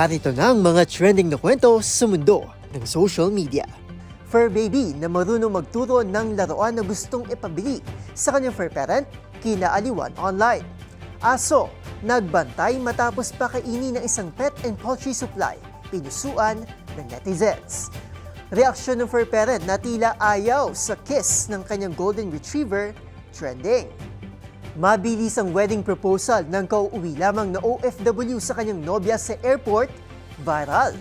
Narito na ang mga trending na kwento sa mundo ng social media. Fur baby na marunong magturo ng laruan na gustong ipabili sa kanyang fur parent, kinaaliwan online. Aso, nagbantay matapos pakainin ng isang pet and poultry supply, pinusuan ng netizens. Reaksyon ng fur parent na tila ayaw sa kiss ng kanyang golden retriever, trending. Mabilis ang wedding proposal ng kauuwi lamang na OFW sa kanyang nobya sa airport, viral.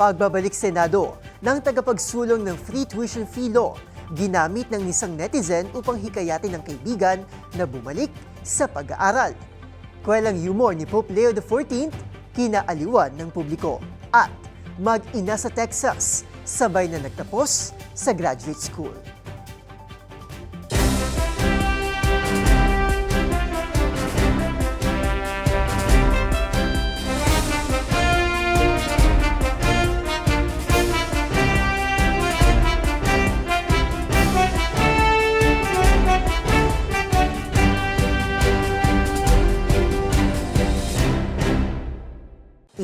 Pagbabalik Senado ng tagapagsulong ng free tuition fee law, ginamit ng isang netizen upang hikayatin ng kaibigan na bumalik sa pag-aaral. Kwelang humor ni Pope Leo XIV, kinaaliwan ng publiko. At mag-ina sa Texas, sabay na nagtapos sa graduate school.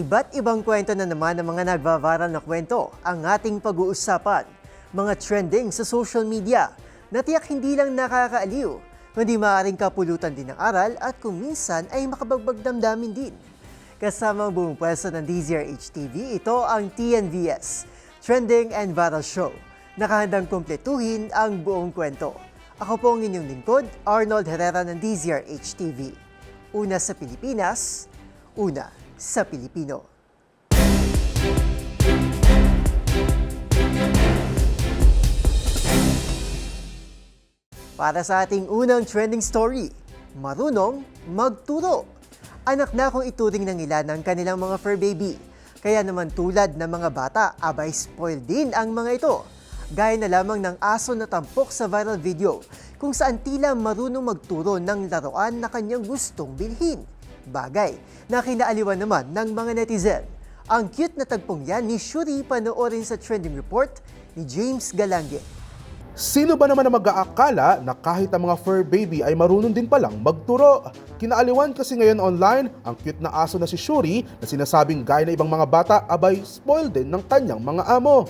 Iba't ibang kwento na naman ng mga nagbabaral na kwento ang ating pag-uusapan. Mga trending sa social media na tiyak hindi lang nakakaaliw, kundi maaaring kapulutan din ng aral at kung minsan ay makabagbag damdamin din. Kasama ang buong pwesto ng DZRH TV, ito ang TNVS, Trending and Viral Show. Nakahandang kumpletuhin ang buong kwento. Ako po ang inyong lingkod, Arnold Herrera ng DZRH TV. Una sa Pilipinas, una sa Pilipino. Para sa ating unang trending story, marunong magturo. Anak na kung ituring ng ilan ng kanilang mga fur baby. Kaya naman tulad ng mga bata, abay spoiled din ang mga ito. Gaya na lamang ng aso na tampok sa viral video kung saan tila marunong magturo ng laruan na kanyang gustong bilhin. Bagay na kinaaliwan naman ng mga netizen. Ang cute na tagpong yan ni Shuri panoorin sa trending report ni James Galange. Sino ba naman ang mag-aakala na kahit ang mga fur baby ay marunong din palang magturo? Kinaaliwan kasi ngayon online ang cute na aso na si Shuri na sinasabing gaya na ibang mga bata abay spoiled din ng kanyang mga amo.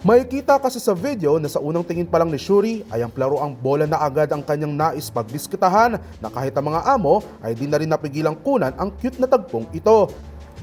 Makikita kasi sa video na sa unang tingin pa lang ni Shuri ay ang plaro ang bola na agad ang kanyang nais pagdiskitahan na kahit ang mga amo ay di na rin napigilang kunan ang cute na tagpong ito.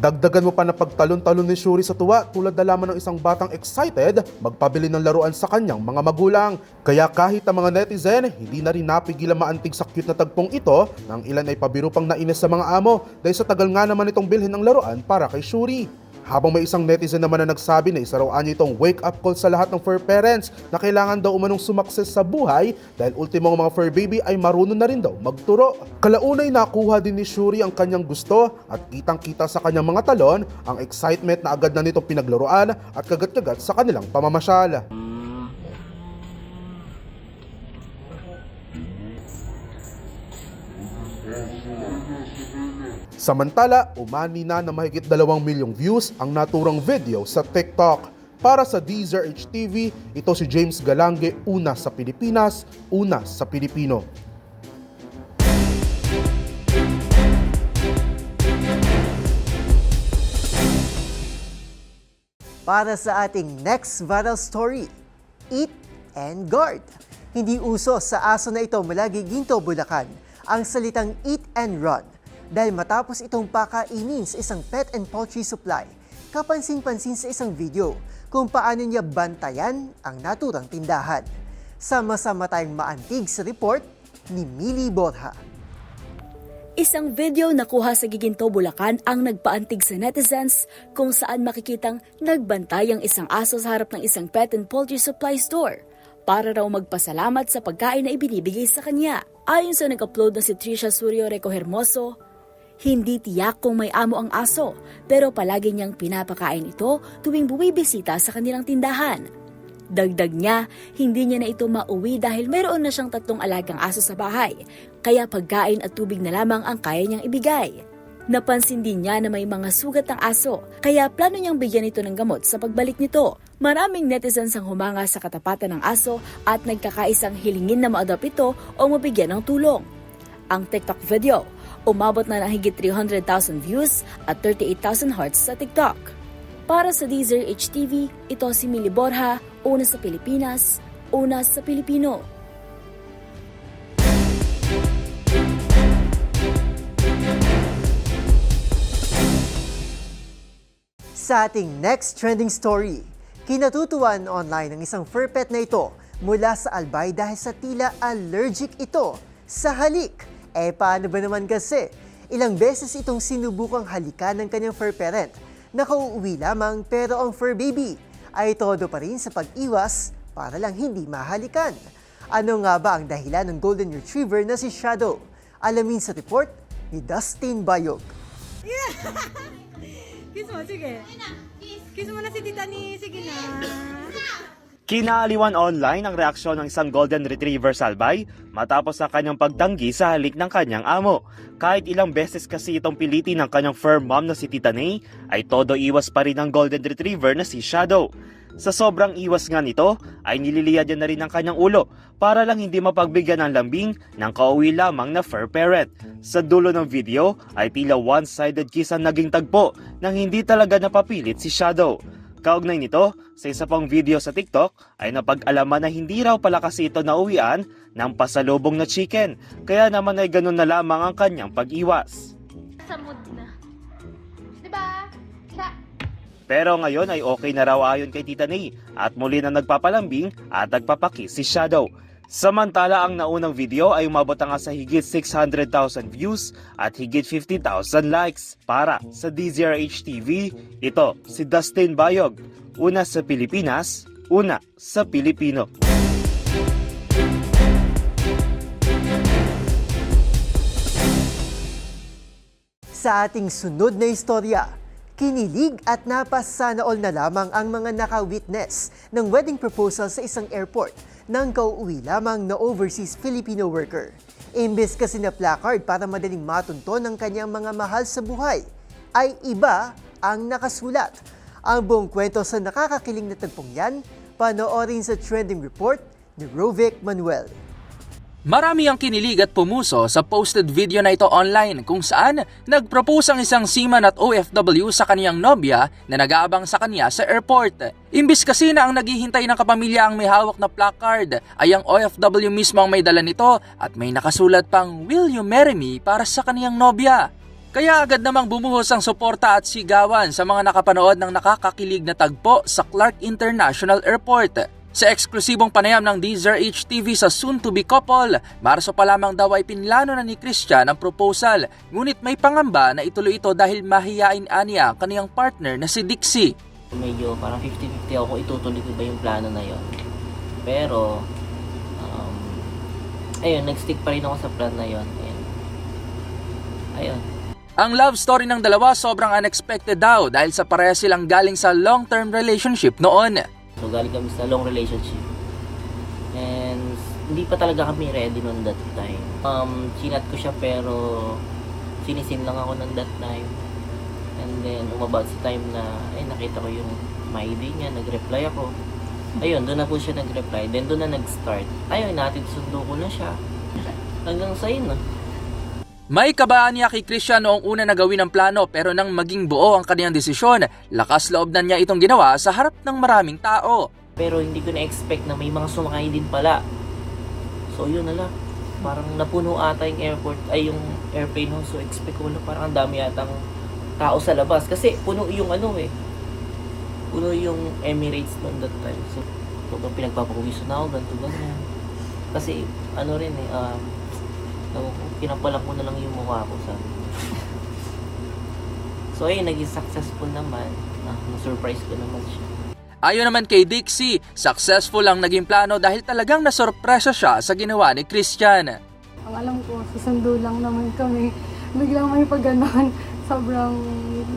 Dagdagan mo pa na pagtalon-talon ni Shuri sa tuwa tulad na lamang ng isang batang excited magpabili ng laruan sa kanyang mga magulang. Kaya kahit ang mga netizen, hindi na rin napigilan maantig sa cute na tagpong ito nang ilan ay pabiro pang nainis sa mga amo dahil sa tagal nga naman itong bilhin ng laruan para kay Shuri. Habang may isang netizen naman na nagsabi na isa raw anya itong wake-up call sa lahat ng fur parents na kailangan daw umanong sumakses sa buhay dahil ultimo ang mga fur baby ay marunong na rin daw magturo. Kalaunay nakuha din ni Shuri ang kanyang gusto at kitang-kita sa kanyang mga talon ang excitement na agad na nitong pinaglaruan at kagat-kagat sa kanilang pamamasyal. Samantala, umani na na mahigit dalawang milyong views ang naturang video sa TikTok. Para sa DZRH TV, ito si James Galange, una sa Pilipinas, una sa Pilipino. Para sa ating next viral story, Eat and Guard. Hindi uso sa aso na ito mula Giginto, Bulacan ang salitang eat and run dahil matapos itong pakainin sa isang pet and poultry supply, kapansin-pansin sa isang video kung paano niya bantayan ang naturang tindahan. Sama-sama tayong maantig sa report ni Millie Borja. Isang video na kuha sa Giginto, Bulacan ang nagpaantig sa netizens kung saan makikitang nagbantay ang isang aso sa harap ng isang pet and poultry supply store para raw magpasalamat sa pagkain na ibinibigay sa kanya. Ayon sa nag-upload na si Trisha Suryo Reco Hermoso, hindi tiyak kung may amo ang aso pero palagi niyang pinapakain ito tuwing bumibisita sa kanilang tindahan. Dagdag niya, hindi niya na ito mauwi dahil mayroon na siyang tatlong alagang aso sa bahay, kaya pagkain at tubig na lamang ang kaya niyang ibigay. Napansin din niya na may mga sugat ang aso, kaya plano niyang bigyan ito ng gamot sa pagbalik nito. Maraming netizens ang humanga sa katapatan ng aso at nagkakaisang hilingin na ma-adopt ito o mabigyan ng tulong. Ang TikTok video, umabot na ng higit 300,000 views at 38,000 hearts sa TikTok. Para sa Deezer HTV, ito si Mili Borja, una sa Pilipinas, una sa Pilipino. Sa ating next trending story, kinatutuwan online ng isang fur pet na ito mula sa albay dahil sa tila allergic ito sa halik. Eh paano ba naman kasi? Ilang beses itong sinubukang halikan ng kanyang fur parent. Nakauuwi lamang pero ang fur baby ay todo pa rin sa pag-iwas para lang hindi mahalikan. Ano nga ba ang dahilan ng golden retriever na si Shadow? Alamin sa report ni Dustin Bayog. Kiss mo, sige. Kiss mo na si Tita Ni. Sige na. Kinaaliwan online ang reaksyon ng isang Golden Retriever salbay matapos ang kanyang pagtanggi sa halik ng kanyang amo. Kahit ilang beses kasi itong piliti ng kanyang fur mom na si Tita Nay, ay todo iwas pa rin ang Golden Retriever na si Shadow. Sa sobrang iwas nga nito, ay nililiyad niya na rin ang kanyang ulo para lang hindi mapagbigyan ng lambing ng kauwi lamang na fur parrot. Sa dulo ng video ay tila one-sided kiss ang naging tagpo nang hindi talaga napapilit si Shadow. Kaugnay nito, sa isa pang video sa TikTok ay napag-alaman na hindi raw pala kasi ito nauwian ng pasalubong na chicken, kaya naman ay ganun na lamang ang kanyang pag-iwas. sa mood na. Diba? Sa, Pero ngayon ay okay na raw ayon kay Tita Nay at muli na nagpapalambing at nagpapakis si Shadow. Samantala ang naunang video ay umabot nga sa higit 600,000 views at higit 50,000 likes. Para sa DZRH TV, ito si Dustin Bayog. Una sa Pilipinas, una sa Pilipino. Sa ating sunod na istorya, kinilig at napasana all na lamang ang mga naka-witness ng wedding proposal sa isang airport ng kauuwi lamang na overseas Filipino worker. Imbes kasi na placard para madaling matunto ng kanyang mga mahal sa buhay, ay iba ang nakasulat. Ang buong kwento sa nakakakiling na tagpong yan, panoorin sa trending report ni Rovic Manuel. Marami ang kinilig at pumuso sa posted video na ito online kung saan nag-propose ang isang seaman at OFW sa kaniyang nobya na nag-aabang sa kanya sa airport. Imbis kasi na ang naghihintay ng kapamilya ang may hawak na placard ay ang OFW mismo ang may dala nito at may nakasulat pang Will you marry me para sa kaniyang nobya. Kaya agad namang bumuhos ang suporta at sigawan sa mga nakapanood ng nakakakilig na tagpo sa Clark International Airport. Sa eksklusibong panayam ng Deezer HTV sa soon-to-be couple, Marso pa lamang daw ay pinlano na ni Christian ang proposal, ngunit may pangamba na ituloy ito dahil mahiyain aniya ang kaniyang partner na si Dixie. medyo parang 50-50 ako itutuloy ko ba yung plano na yon. Pero, um, ayun, nag-stick pa rin ako sa plan na yon. Ayun. Ayun. Ang love story ng dalawa sobrang unexpected daw dahil sa pareha silang galing sa long-term relationship noon. So, galing kami sa long relationship. And, hindi pa talaga kami ready noon that time. Um, chinat ko siya pero sinisim lang ako noon that time. And then, umabot sa time na, ay, nakita ko yung my ID niya, nag-reply ako. Ayun, doon na po siya nag-reply. Then, doon na nag-start. Ayun, natin sundo ko na siya. Hanggang sa yun, na. May kabaan niya kay Christian noong una na gawin ang plano pero nang maging buo ang kaniyang desisyon, lakas loob na niya itong ginawa sa harap ng maraming tao. Pero hindi ko na-expect na may mga sumakay din pala. So yun na lang. Parang napuno ata yung airport, ay yung airplane ho. So expect ko na parang ang dami atang tao sa labas. Kasi puno yung ano eh. Puno yung Emirates noon that time. So, sobrang pinagpapakuwiso na ako, ganito, ganyan. Kasi ano rin eh, um, ewan ko, pinapalak mo na lang yung mukha ko sa So ayun, naging successful naman. Ah, na-surprise ko naman siya. Ayon naman kay Dixie, successful ang naging plano dahil talagang nasorpresa siya sa ginawa ni Christian. Ang alam ko, susundo lang naman kami. Biglang may pag ganon. Sobrang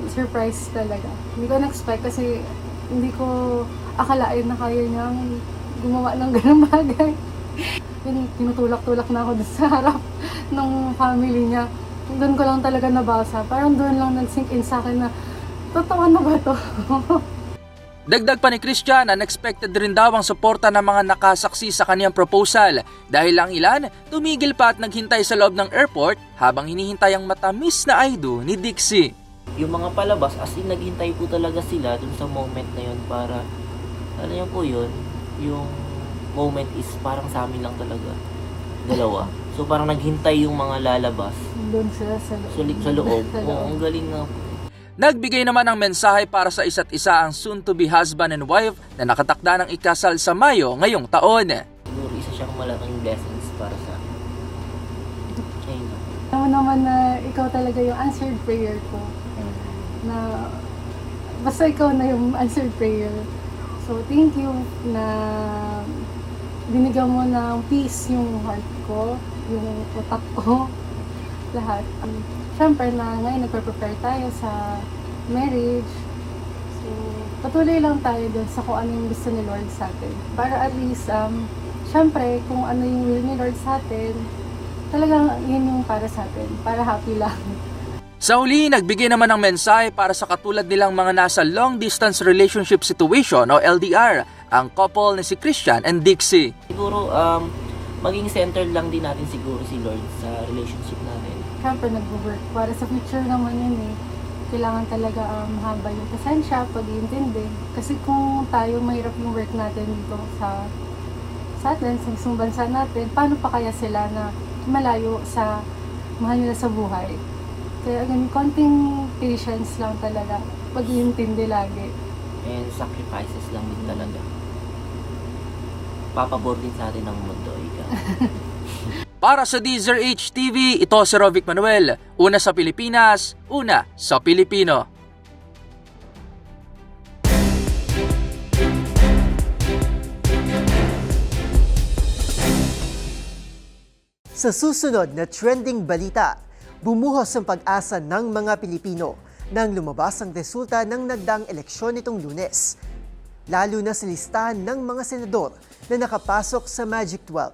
surprise talaga. Hindi ko na-expect kasi hindi ko akalain na kaya niyang gumawa ng ganong bagay. Tinutulak-tulak na ako sa harap ng family niya. doon ko lang talaga nabasa. Parang doon lang nag-sink in sa akin na, totoo na ba to? Dagdag pa ni Christian, unexpected rin daw ang suporta ng mga nakasaksi sa kaniyang proposal dahil ang ilan tumigil pa at naghintay sa loob ng airport habang hinihintay ang matamis na aido ni Dixie. Yung mga palabas, as in naghintay po talaga sila dun sa moment na yun para, ano yun po yun, yung moment is parang sa amin lang talaga. Dalawa. So parang naghintay yung mga lalabas doon sila sa loob. sa, li- sa loob. Oo, ang galing nga po. Nagbigay naman ng mensahe para sa isa't isa ang soon-to-be husband and wife na nakatakda ng ikasal sa Mayo ngayong taon. Siguro isa siyang malaking blessings para sa akin. Mo naman na ikaw talaga yung answered prayer ko. Na basta ikaw na yung answered prayer. So thank you na binigyan mo ng peace yung heart ko, yung utak ko, lahat. Um, Siyempre na ngayon nagpe-prepare tayo sa marriage. So patuloy lang tayo dun sa kung ano yung gusto ni Lord sa atin. Para at least, um, siyempre kung ano yung will ni Lord sa atin, talagang yun yung para sa atin. Para happy lang. Sa huli, nagbigay naman ng mensahe para sa katulad nilang mga nasa long distance relationship situation o LDR, ang couple ni si Christian and Dixie. Siguro, um, maging centered lang din natin siguro si Lord sa relationship natin. Siyempre nag-work. Para sa future naman yun eh. Kailangan talaga um, mahaba yung pasensya, pag-iintindi. Kasi kung tayo mahirap yung work natin dito sa sa atin, sa isang bansa natin, paano pa kaya sila na malayo sa mahal nila sa buhay? Kaya ganun, konting patience lang talaga. Pag-iintindi lagi. And sacrifices lang din talaga. Papabor din sa atin ng mundo. Ika. Para sa Deezer HTV, ito si Rovic Manuel. Una sa Pilipinas, una sa Pilipino. Sa susunod na trending balita, bumuhos ang pag-asa ng mga Pilipino nang lumabas ang resulta ng nagdaang eleksyon nitong lunes. Lalo na sa listahan ng mga senador na nakapasok sa Magic 12.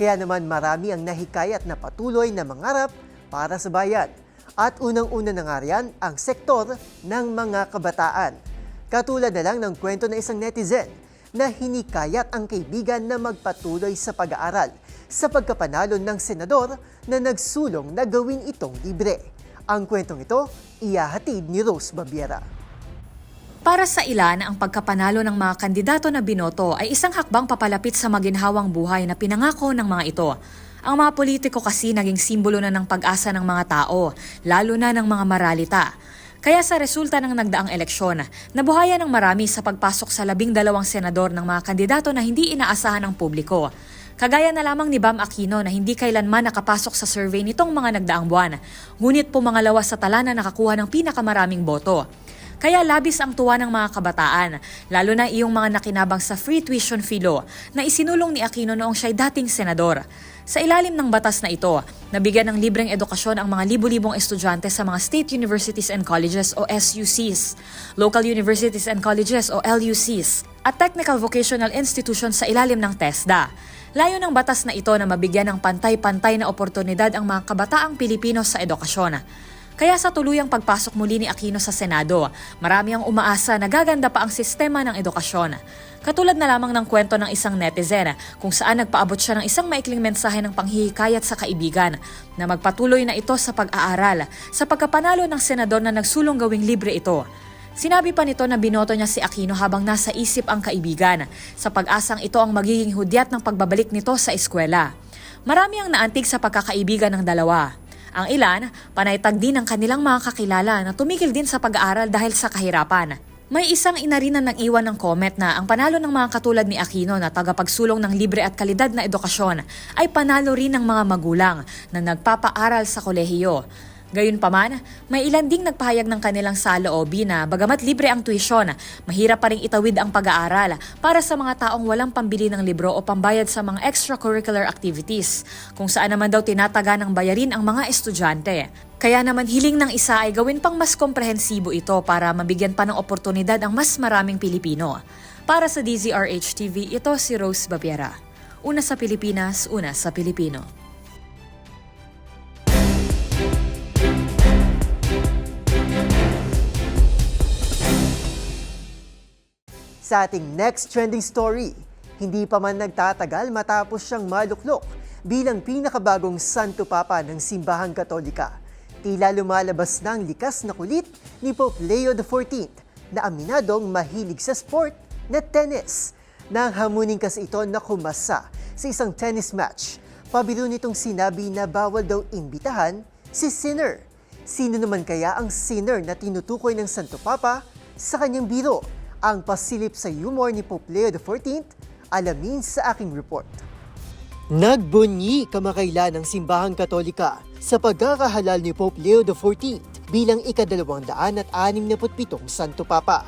Kaya naman marami ang nahikayat na patuloy na mangarap para sa bayan. At unang-una na nga riyan ang sektor ng mga kabataan. Katulad na lang ng kwento ng isang netizen na hinikayat ang kaibigan na magpatuloy sa pag-aaral sa pagkapanalo ng senador na nagsulong na gawin itong libre. Ang kwentong ito, iyahatid ni Rose Babiera. Para sa ilan, ang pagkapanalo ng mga kandidato na binoto ay isang hakbang papalapit sa maginhawang buhay na pinangako ng mga ito. Ang mga politiko kasi naging simbolo na ng pag-asa ng mga tao, lalo na ng mga maralita. Kaya sa resulta ng nagdaang eleksyon, nabuhayan ng marami sa pagpasok sa labing dalawang senador ng mga kandidato na hindi inaasahan ng publiko. Kagaya na lamang ni Bam Aquino na hindi kailanman nakapasok sa survey nitong mga nagdaang buwan, ngunit pumangalawa sa tala na nakakuha ng pinakamaraming boto. Kaya labis ang tuwa ng mga kabataan, lalo na iyong mga nakinabang sa free tuition fee law na isinulong ni Aquino noong siya'y dating senador. Sa ilalim ng batas na ito, nabigyan ng libreng edukasyon ang mga libu-libong estudyante sa mga state universities and colleges o SUCs, local universities and colleges o LUCs, at technical vocational institutions sa ilalim ng TESDA. Layo ng batas na ito na mabigyan ng pantay-pantay na oportunidad ang mga kabataang Pilipino sa edukasyon. Kaya sa tuluyang pagpasok muli ni Aquino sa Senado, marami ang umaasa na gaganda pa ang sistema ng edukasyon. Katulad na lamang ng kwento ng isang netizen kung saan nagpaabot siya ng isang maikling mensahe ng panghihikayat sa kaibigan na magpatuloy na ito sa pag-aaral sa pagkapanalo ng senador na nagsulong gawing libre ito. Sinabi pa nito na binoto niya si Aquino habang nasa isip ang kaibigan sa pag-asang ito ang magiging hudyat ng pagbabalik nito sa eskwela. Marami ang naantig sa pagkakaibigan ng dalawa. Ang ilan, panaytag din ng kanilang mga kakilala na tumigil din sa pag-aaral dahil sa kahirapan. May isang ina rin na nang-iwan ng comment na ang panalo ng mga katulad ni Aquino na tagapagsulong ng libre at kalidad na edukasyon ay panalo rin ng mga magulang na nagpapaaral sa kolehiyo. Gayunpaman, may ilan ding nagpahayag ng kanilang saloobin na bagamat libre ang tuition, mahirap pa rin itawid ang pag-aaral para sa mga taong walang pambili ng libro o pambayad sa mga extracurricular activities, kung saan naman daw tinataga ng bayarin ang mga estudyante. Kaya naman hiling ng isa ay gawin pang mas komprehensibo ito para mabigyan pa ng oportunidad ang mas maraming Pilipino. Para sa DZRH TV, ito si Rose Babiera. Una sa Pilipinas, una sa Pilipino. Sa ating next trending story, hindi pa man nagtatagal matapos siyang maluklok bilang pinakabagong Santo Papa ng Simbahang Katolika. Tila lumalabas na ang likas na kulit ni Pope Leo XIV na aminadong mahilig sa sport na tennis. Nang hamunin kasi ito na kumasa sa isang tennis match, pabiro nitong sinabi na bawal daw imbitahan si Sinner. Sino naman kaya ang sinner na tinutukoy ng Santo Papa sa kanyang biro? Ang pasilip sa humor ni Pope Leo XIV, alamin sa aking report. Nagbunyi kamakailan ng simbahang katolika sa pagkakahalal ni Pope Leo XIV bilang ikadalawang daan at anim na Santo Papa.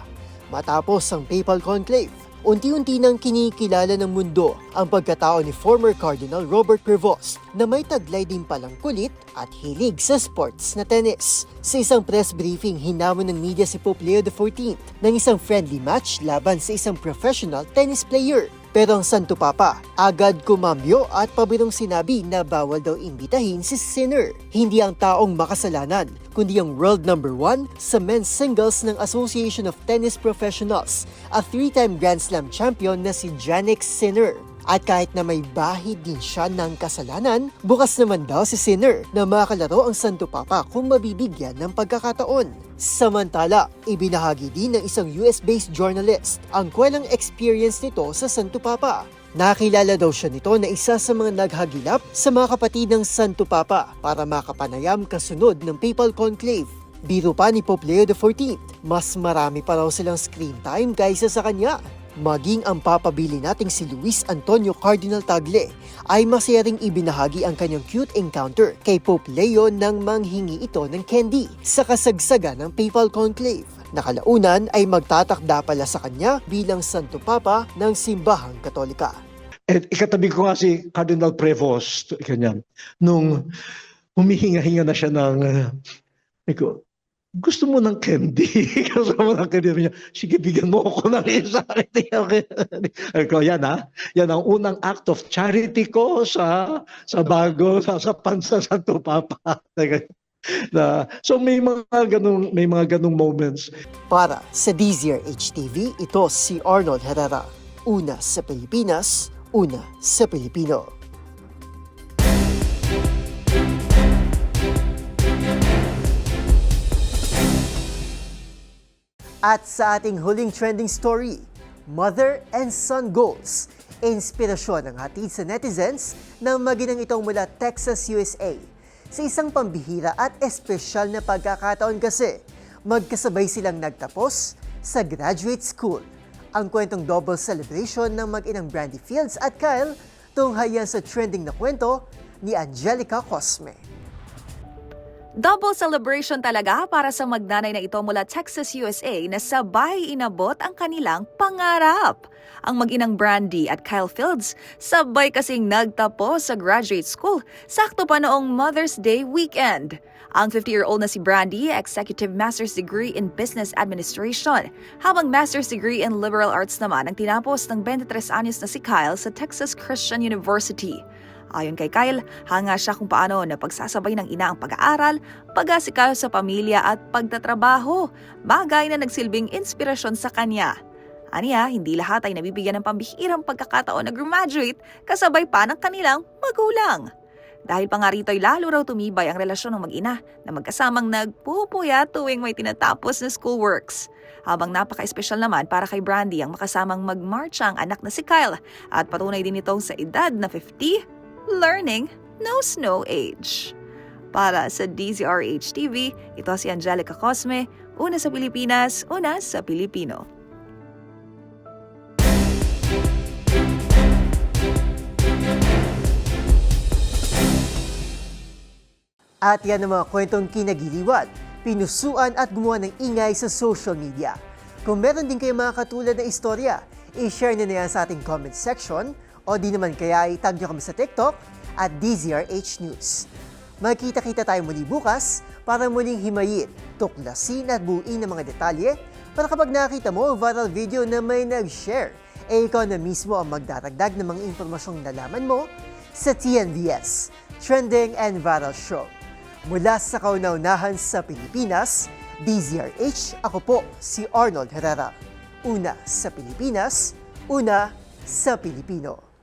Matapos ang papal conclave, unti-unti nang kinikilala ng mundo ang pagkatao ni former Cardinal Robert Prevost na may taglay din palang kulit at hilig sa sports na tennis. Sa isang press briefing, hinamon ng media si Pope Leo XIV ng isang friendly match laban sa isang professional tennis player. Pero ang Santo Papa agad kumambyo at pabirong sinabi na bawal daw imbitahin si Sinner. Hindi ang taong makasalanan, kundi ang world number one sa men's singles ng Association of Tennis Professionals, a three-time Grand Slam champion na si Jannik Sinner. At kahit na may bahid din siya ng kasalanan, bukas naman daw si Sinner na makalaro ang Santo Papa kung mabibigyan ng pagkakataon. Samantala, ibinahagi din ng isang US-based journalist ang kwelang experience nito sa Santo Papa. Nakilala daw siya nito na isa sa mga naghagilap sa mga kapatid ng Santo Papa para makapanayam kasunod ng papal conclave. Biro pa ni Pope Leo XIV, mas marami pa raw silang screen time kaysa sa kanya. Maging ang papabili nating si Luis Antonio Cardinal Tagle ay masaya ring ibinahagi ang kanyang cute encounter kay Pope Leo nang manghingi ito ng candy sa kasagsaga ng papal conclave. Nakalaunan ay magtatakda pala sa kanya bilang Santo Papa ng Simbahang Katolika. At ikatabi ko nga si Cardinal Prevost, ganyan. Nung humihinga-hinga na siya ng, uh, gusto mo ng candy? gusto mo ng candy? Niya, Sige, bigyan mo ako ng isa. ko, yan ha. Yan ang unang act of charity ko sa sa bago, sa, sa pansa Santo Papa. na, so may mga ganung may mga ganung moments Para sa DZRH TV, ito si Arnold Herrera. Una sa Pilipinas, una sa Pilipino. At sa ating huling trending story, Mother and Son Goals. Inspirasyon ang hatid sa netizens ng maginang itong mula Texas, USA. Sa isang pambihira at espesyal na pagkakataon kasi, magkasabay silang nagtapos sa graduate school. Ang kwentong double celebration ng mag-inang Brandy Fields at Kyle tunghayan sa trending na kwento ni Angelica Cosme. Double celebration talaga para sa magnanay na ito mula Texas, USA na sabay inabot ang kanilang pangarap. Ang mag-inang Brandy at Kyle Fields sabay kasing nagtapos sa graduate school sakto pa noong Mother's Day weekend. Ang 50-year-old na si Brandy, Executive Master's Degree in Business Administration, habang Master's Degree in Liberal Arts naman ang tinapos ng 23 anyos na si Kyle sa Texas Christian University. Ayon kay Kyle, hanga siya kung paano na pagsasabay ng ina ang pag-aaral, pag-asikaso sa pamilya at pagtatrabaho, bagay na nagsilbing inspirasyon sa kanya. Aniya, hindi lahat ay nabibigyan ng pambihirang pagkakataon na graduate kasabay pa ng kanilang magulang. Dahil pa nga rito ay lalo raw tumibay ang relasyon ng mag-ina na magkasamang nagpupuya tuwing may tinatapos na schoolworks. Habang napaka-espesyal naman para kay Brandy ang makasamang magmarcha ang anak na si Kyle at patunay din itong sa edad na 50, learning knows no age. Para sa DZRH TV, ito si Angelica Cosme, una sa Pilipinas, una sa Pilipino. At yan ang mga kwentong kinagiliwan, pinusuan at gumawa ng ingay sa social media. Kung meron din kayo mga katulad na istorya, i-share nyo na yan sa ating comment section o di naman kaya itag nyo kami sa TikTok at DZRH News. Magkita-kita tayo muli bukas para muling himayin, tuklasin at buuin ng mga detalye para kapag nakita mo ang viral video na may nag-share, eh ikaw na mismo ang magdaragdag ng mga impormasyong nalaman mo sa TNVS, Trending and Viral Show. Mula sa kauna-unahan sa Pilipinas, DZRH, ako po si Arnold Herrera. Una sa Pilipinas, una sa Pilipino.